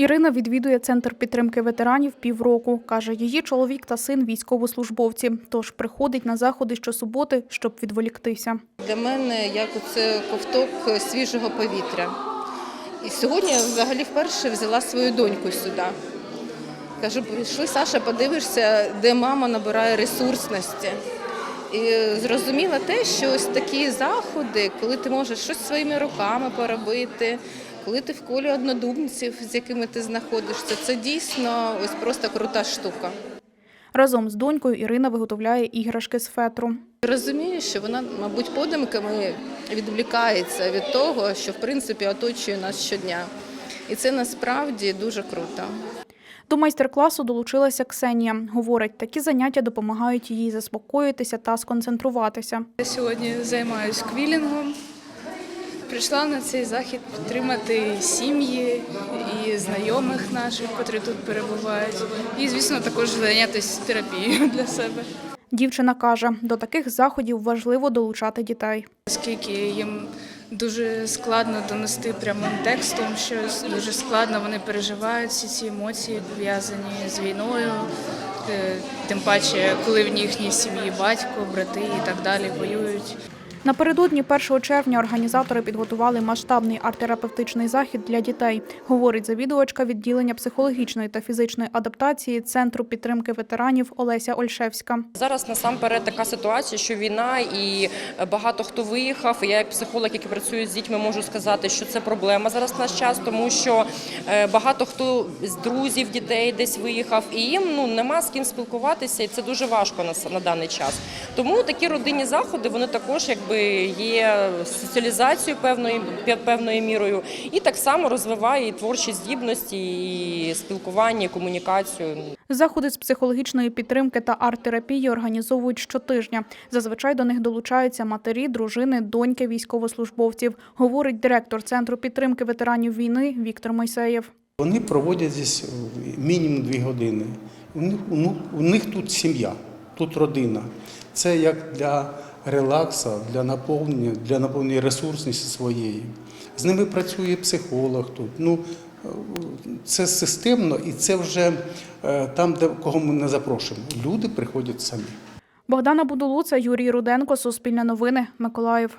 Ірина відвідує центр підтримки ветеранів півроку. Каже, її чоловік та син військовослужбовці, тож приходить на заходи щосуботи, щоб відволіктися. Для мене як оце ковток свіжого повітря. І сьогодні я взагалі вперше взяла свою доньку сюди. Кажу, прийшли, Саша, подивишся, де мама набирає ресурсності. І зрозуміла те, що ось такі заходи, коли ти можеш щось своїми руками поробити, коли ти в колі однодумців, з якими ти знаходишся, це дійсно ось просто крута штука. Разом з донькою Ірина виготовляє іграшки з фетру. Розумію, що вона, мабуть, подумками відвлікається від того, що в принципі оточує нас щодня. І це насправді дуже круто. До майстер-класу долучилася Ксенія. Говорить, такі заняття допомагають їй заспокоїтися та сконцентруватися. Я сьогодні займаюся квілінгом. Прийшла на цей захід підтримати сім'ї і знайомих наших, котрі тут перебувають. І, звісно, також зайнятися терапією для себе, Дівчина каже, до таких заходів важливо долучати дітей. оскільки їм дуже складно донести прямим текстом щось, дуже складно вони переживають всі ці емоції, пов'язані з війною. Е, Тим паче, коли в їхній сім'ї батько, брати і так далі воюють. Напередодні 1 червня організатори підготували масштабний арт-терапевтичний захід для дітей, говорить завідувачка відділення психологічної та фізичної адаптації Центру підтримки ветеранів Олеся Ольшевська. Зараз насамперед така ситуація, що війна і багато хто виїхав. Я як психолог, який працює з дітьми, можу сказати, що це проблема зараз в наш час, тому що е, багато хто з друзів дітей десь виїхав, і їм ну нема з ким спілкуватися, і це дуже важко на, на даний час. Тому такі родинні заходи вони також якби є соціалізацією певною певною мірою, і так само розвиває і творчі здібності, і спілкування, і комунікацію. Заходи з психологічної підтримки та арт-терапії організовують щотижня. Зазвичай до них долучаються матері, дружини, доньки військовослужбовців, говорить директор Центру підтримки ветеранів війни Віктор Мойсеєв. Вони проводять здесь мінімум дві години. У них, у них тут сім'я, тут родина. Це як для релаксу, для наповнення, для наповнення ресурсності своєї. З ними працює психолог тут. Ну, це системно і це вже е, там, де кого ми не запрошуємо. Люди приходять самі. Богдана Будулуца, Юрій Руденко, Суспільне новини, Миколаїв.